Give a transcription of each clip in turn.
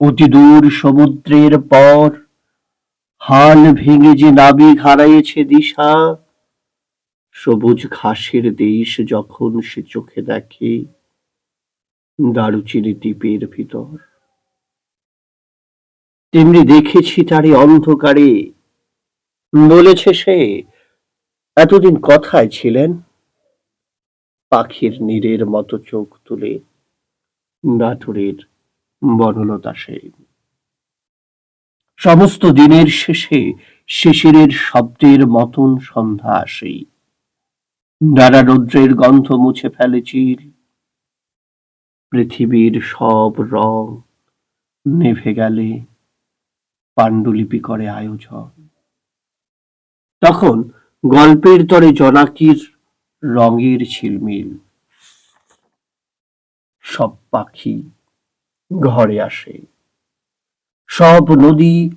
অতি দূর সমুদ্রের পর, হাল ভেঙে যে নাবিক হারাইছে দিশা, সবুজ ঘাসের দেশ যখন সে চোখে দেখে, দারুচিনি দ্বীপের ভিতর। তেমনি দেখেছি তারে অন্ধকারে। বলেছে সে, এতদিন কথায় ছিলেন? পাখির নীরের মতো চোখ তুলে নাটুরের বনলতা সেন সমস্ত দিনের শেষে শিশিরের শব্দের মতন সন্ধ্যা আসে। নানা রৌদ্রের গন্ধ মুছে ফেলে চির। পৃথিবীর সব রং নেভে গেলে পাণ্ডুলিপি করে আয়োজন। তখন গল্পের তরে জনাকির রঙের ঝিলমিল। সব পাখি ঘরে আসে। সব নদী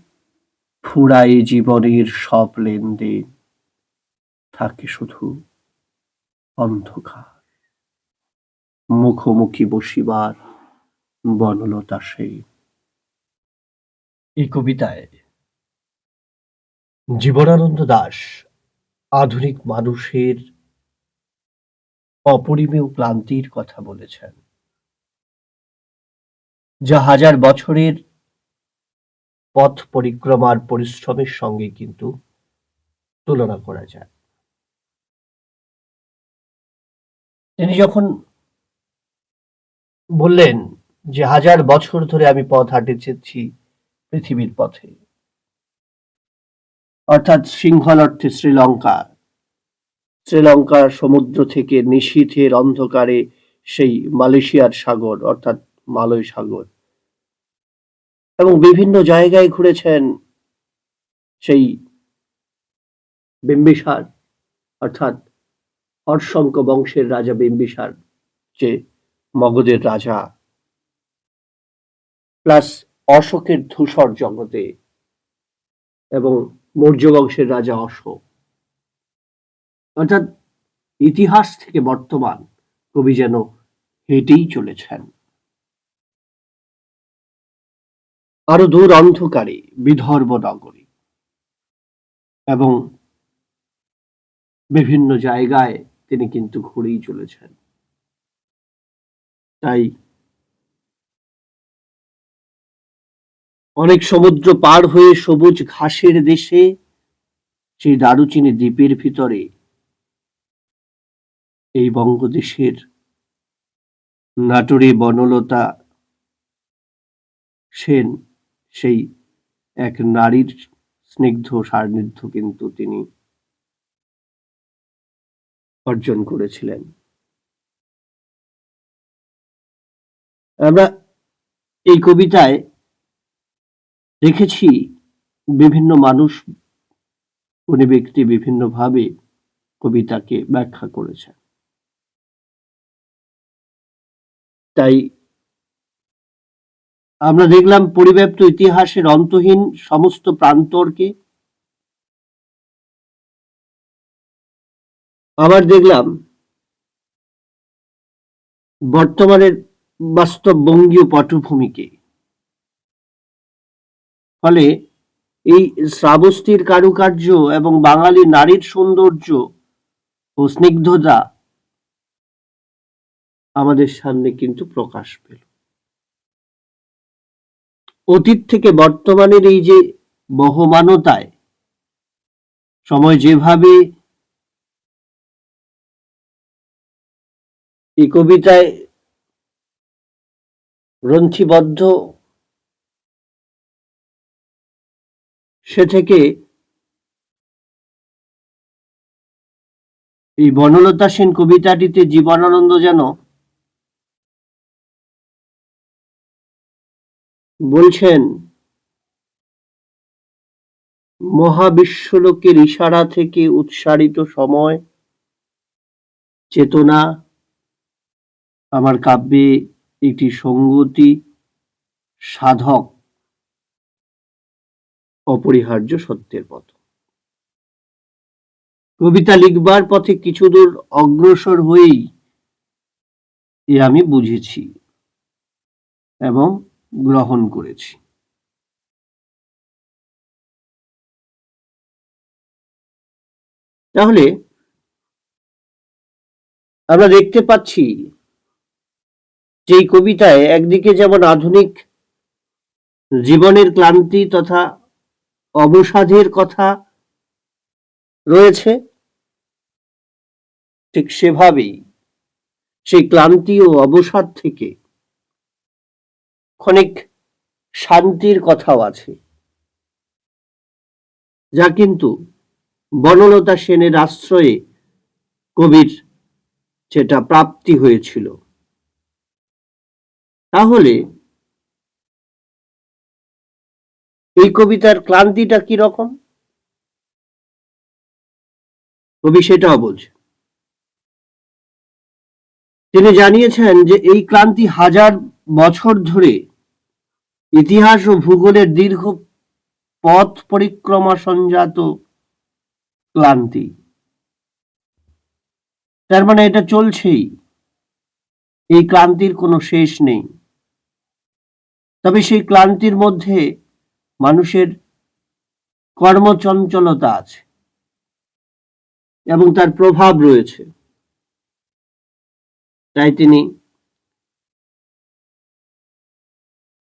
ফুরায় জীবনের সব লেনদেন। থাকে শুধু অন্ধকার। মুখোমুখি বসিবার বনলতা সেই এই কবিতায় জীবনানন্দ দাস আধুনিক মানুষের অপরিমেয় ক্লান্তির কথা বলেছেন। যা হাজার বছরের পথ পরিক্রমার পরিশ্রমের সঙ্গে কিন্তু তুলনা করা যায়। তিনি যখন বললেন যে হাজার বছর ধরে আমি পথ হাঁটেছি পৃথিবীর পথে, অর্থাৎ সিংহল অর্থে শ্রীলঙ্কা, শ্রীলঙ্কার সমুদ্র থেকে নিশীথের অন্ধকারে সেই মালয়েশিয়ার সাগর, অর্থাৎ মালয় সাগর। এবং বিভিন্ন জায়গায় ঘুরেছেন সেই বিম্বিসার, অর্থাৎ হর্ষঙ্ক বংশের রাজা বিম্বিসার, যে মগধের রাজা। প্লাস অশোকের ধূসর জগতে এবং মৌর্য বংশের রাজা অশোক। অর্থাৎ ইতিহাস থেকে বর্তমান কবি যেন হেঁটেই চলেছেন। আরও দূর অন্ধকারে বিদর্ভ নগরী এবং বিভিন্ন জায়গায় তিনি কিন্তু ঘুরেই চলেছেন। তাই অনেক সমুদ্র পার হয়ে সবুজ ঘাসের দেশে সেই দারুচিনি দ্বীপের ভিতরে এই বঙ্গদেশের নাটোরে বনলতা সেন সেই এক নারীর স্নিগ্ধ, সান্নিধ্য কিন্তু তিনি অর্জন করেছিলেন। আমরা এই কবিতায় দেখেছি বিভিন্ন মানুষ উনি ব্যক্তি বিভিন্নভাবে কবিতাকে ব্যাখ্যা করেছেন তাই আমরা দেখলাম পরিব্যাপ্ত ইতিহাসের অন্তহীন সমস্ত প্রান্তরকে। আবার দেখলাম বর্তমানের বাস্তব বঙ্গীয় পটভূমিকে। ফলে এই শ্রাবস্তির কারুকার্য এবং বাঙালি নারীর সৌন্দর্য ও স্নিগ্ধতা আমাদের সামনে কিন্তু প্রকাশ পেল। অতীত থেকে বর্তমানের এই যে বহমানতায় সময় যেভাবে এই কবিতায় গ্রন্থিবদ্ধ, সে থেকে এই বনলতা সেন কবিতাটিতে জীবনানন্দ যেন বলছেন, মহাবিশ্বলোকের ইশারা থেকে উৎসারিত সময়, চেতনা, আমার কাব্যে একটি সঙ্গতি, সাধক, অপরিহার্য সত্যের পথ। কবিতা লিখবার পথে কিছু দূর অগ্রসর হয়েই এ আমি বুঝেছি এবং গ্রহণ করেছি। তাহলে আমরা দেখতে পাচ্ছি যে এই কবিতায় একদিকে যেমন আধুনিক জীবনের ক্লান্তি তথা অবসাদের কথা রয়েছে, ঠিক সেভাবেই সেই ক্লান্তি ও অবসাদ থেকে ক্ষণিক শান্তির কথাও আছে। যা কিন্তু বনলতা সেনের আশ্রয়ে কবির যেটা প্রাপ্তি হয়েছিল। তাহলে এই কবিতার ক্লান্তিটা কি রকম? কবি সেটাও বলছে তিনি জানিয়েছেন যে এই ক্লান্তি হাজার বছর ধরে ইতিহাস ও ভূগোলের দীর্ঘ পথ পরিক্রমা সঞ্জাত ক্লান্তি। তার মানে এটা চলছেই। এই ক্লান্তির কোনো শেষ নেই। তবে সেই ক্লান্তির মধ্যে মানুষের কর্মচঞ্চলতা আছে এবং তার প্রভাব রয়েছে। তাই তিনি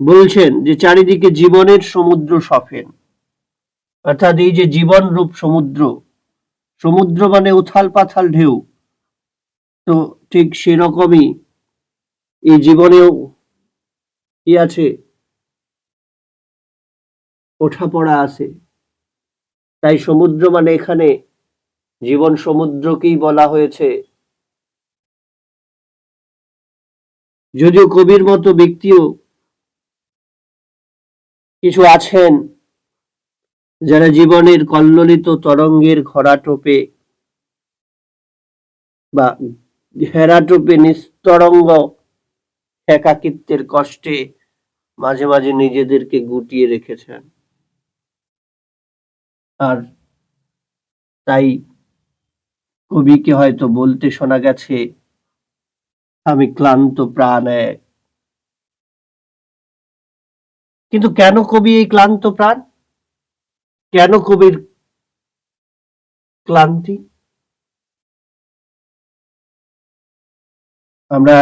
বলছেন যে চারিদিকে জীবনের সমুদ্র সফেন। অর্থাৎ এই যে জীবন রূপ সমুদ্র সমুদ্র মানে উথাল পাথাল ঢেউ। তো ঠিক সেরকমই এই জীবনেও কি আছে? ওঠা পড়া আছে। তাই সমুদ্র মানে এখানে জীবন সমুদ্রকেই বলা হয়েছে। যদিও কবির মতো ব্যক্তিও কিছু আছেন যারা জীবনের কল্লোলিত তরঙ্গের ঘোরাটোপে বা ঘেরাটোপে নিস্তরঙ্গ একাকিত্বের কষ্টে মাঝে মাঝে নিজেদেরকে গুটিয়ে রেখেছেন। আর তাই কবিকে হয়তো বলতে শোনা গেছে, আমি ক্লান্ত প্রাণ এক কিন্তু কেন কবি এই ক্লান্ত প্রাণ? কেন কবির ক্লান্তি? আমরা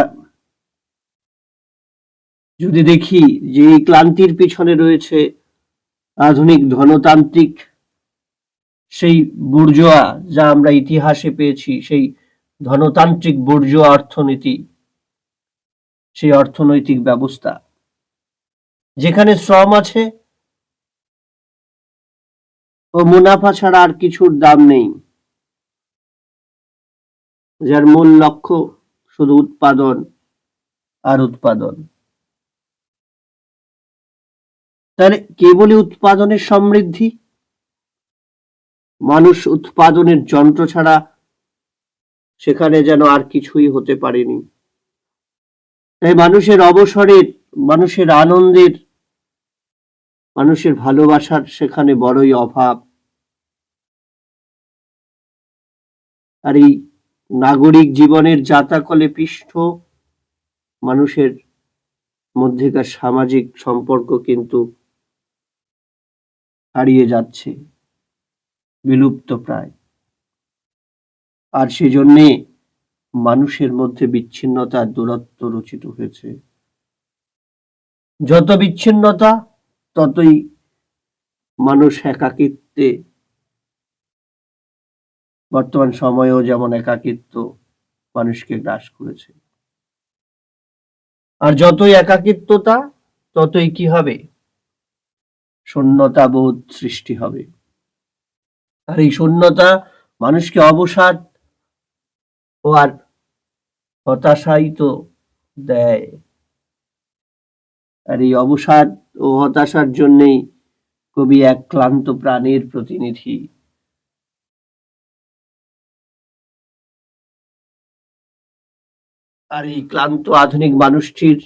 যদি দেখি যে এই ক্লান্তির পিছনে রয়েছে আধুনিক ধনতান্ত্রিক সেই বুর্জোয়া যা আমরা ইতিহাসে পেয়েছি, সেই ধনতান্ত্রিক বুর্জোয়া অর্থনীতি, সেই অর্থনৈতিক ব্যবস্থা যেখানে শ্রম আছে, ও মুনাফা ছাড়া আর কিছুর দাম নেই। যার মূল লক্ষ্য শুধু উৎপাদন আর উৎপাদন। তাহলে কেবলই উৎপাদনের সমৃদ্ধি? মানুষ উৎপাদনের যন্ত্র ছাড়া সেখানে যেন আর কিছুই হতে পারেনি। তাই মানুষের অবসরের, মানুষের আনন্দের মানুষের ভালোবাসার সেখানে বড়ই অভাব। আর এই নাগরিক জীবনের জাতাকলে পৃষ্ঠ মানুষের মধ্যেকার সামাজিক সম্পর্ক কিন্তু হারিয়ে যাচ্ছে, বিলুপ্ত প্রায়। আর সেজন্যে মানুষের মধ্যে বিচ্ছিন্নতার দূরত্ব রচিত হয়েছে। যত বিচ্ছিন্নতা ততই মানুষ একাকিত্বে, বর্তমান সময়েও যেমন একাকিত্ব মানুষকে গ্রাস করেছে। আর যতই একাকিত্বতা, ততই কি হবে? শূন্যতা বোধ সৃষ্টি হবে। আর এই শূন্যতা মানুষকে অবসাদ ও আর হতাশাই তো দেয়। আর এই অবসাদ ও হতাশার জন্যেই কবি এক ক্লান্ত প্রাণের প্রতিনিধি। আর এই ক্লান্ত আধুনিক মানুষটির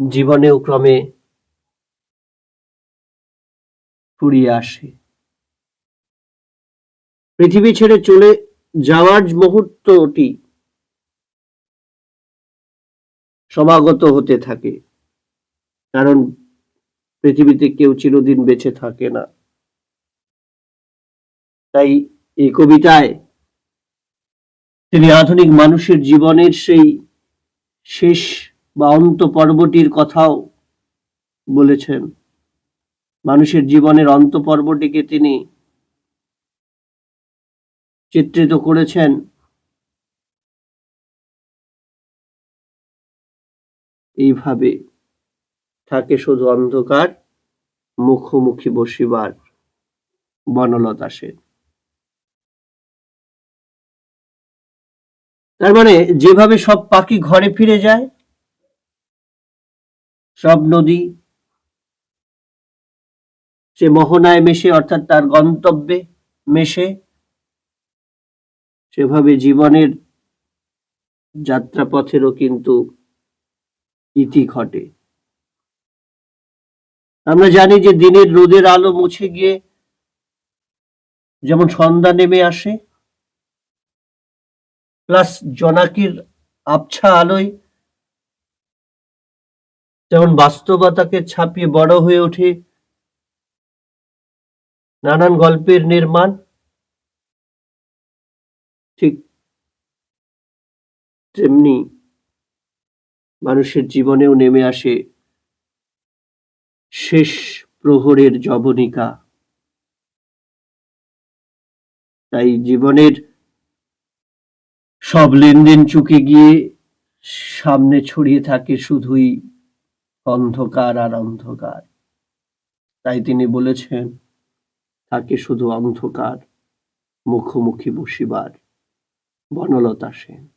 জীবনেও ক্রমে ফুরিয়ে আসে। পৃথিবী ছেড়ে চলে যাওয়ার মুহূর্তটি সমাগত হতে থাকে। কারণ পৃথিবীতে কেউ চিরদিন বেঁচে থাকে না। তাই এই কবিতায় তিনি আধুনিক মানুষের জীবনের সেই শেষ বা অন্ত পর্বটির কথাও বলেছেন। মানুষের জীবনের অন্ত পর্বটিকে তিনি চিত্রিত করেছেন এইভাবে। থাকে শুধু অন্ধকার, মুখোমুখি বসিবার বনলতা সেন তার মানে যেভাবে সব পাখি ঘরে ফিরে যায়, সব নদী সে মোহনায় মেশে, অর্থাৎ তার গন্তব্যে মেশে, সেভাবে জীবনের যাত্রাপথেরও কিন্তু ইতি ঘটে। আমরা জানি যে দিনের রোদের আলো মুছে গিয়ে যেমন সন্ধ্যা নেমে আসে, প্লাস জনাকির আবছা আলোয় যেমন বাস্তবতাকে ছাপিয়ে বড় হয়ে ওঠে নানান গল্পের নির্মাণ। ঠিক তেমনি মানুষের জীবনেও নেমে আসে শেষ প্রহরের জবনিকা তাই জীবনের সব লেনদেন চুকে গিয়ে সামনে ছড়িয়ে থাকে শুধুই অন্ধকার আর অন্ধকার। তাই তিনি বলেছেন, থাকে শুধু অন্ধকার, মুখোমুখি বসিবার বনলতা সেন।